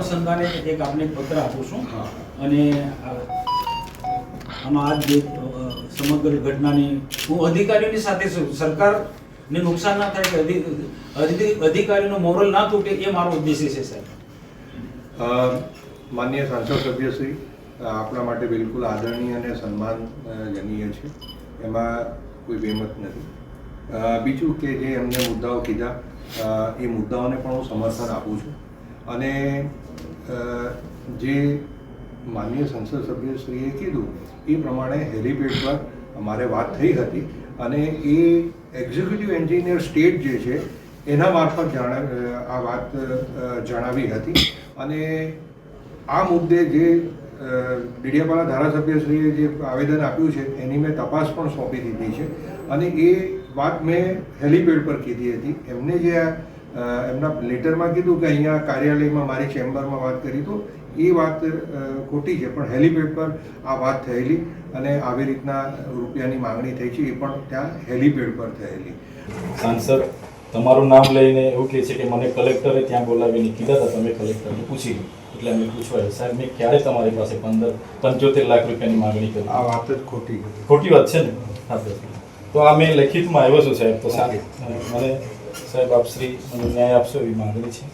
અનુસંધાને એક આપને પત્ર આપું છું. અને આમાં આ જે સમગ્ર ઘટનાની હું અધિકારીઓની સાથે છું. સરકારને નુકસાન ના થાય કે અધિ- અધિ- અધિકારીનો મોરલ ના તૂટે એ મારો ઉદ્દેશ્ય છે સાહેબ. માન્ય સાંસદ સભ્યશ્રી આપણા માટે બિલકુલ આદરણીય અને સન્માનજનીય છે. એમાં કોઈ બેમત નથી. બીજું કે જે એમને મુદ્દાઓ કીધા એ મુદ્દાઓને પણ હું સમર્થન આપું છું. અને જે માનનીય સંસદ સભ્યશ્રીએ કીધું એ પ્રમાણે હેલિપેડ પર અમારે વાત થઈ હતી અને એ એક્ઝિક્યુટિવ એન્જિનિયર સ્ટેટ જે છે એના મારફત જાણા આ વાત જણાવી હતી. અને આ મુદ્દે જે અ, ધારાસભ્યશ્રીએ જે આવેદન આપ્યું છે એની મેં તપાસ પણ સોંપી દીધી છે. અને એ વાત મેં હેલિપેડ પર કીધી હતી. એમને જે આ, એમના લેટરમાં કીધું કે અહીંયા કાર્યાલયમાં મારી ચેમ્બરમાં વાત કરી તો એ વાત ખોટી છે પણ હેલિપેડ પર આ વાત થયેલી અને આવી રીતના રૂપિયાની માંગણી થઈ છે એ પણ ત્યાં હેલિપેડ પર થયેલી. સાંસદ તમારું નામ લઈને એવું કહે છે કે મને કલેક્ટરે ત્યાં બોલાવીને કીધા હતા તમે કલેક્ટરને પૂછી લો. એટલે અમે પૂછવા સાહેબ મેં ક્યારે તમારી પાસે પંદર પંચોતેર લાખ રૂપિયાની માંગણી કરી? આ વાત જ ખોટી ખોટી વાત છે ને? હા તો આ મેં લેખિતમાં આવ્યો છું સાહેબ તો સાહેબ મને સાહેબ આપશ્રી મને ન્યાય આપશો એવી માંગણી છે.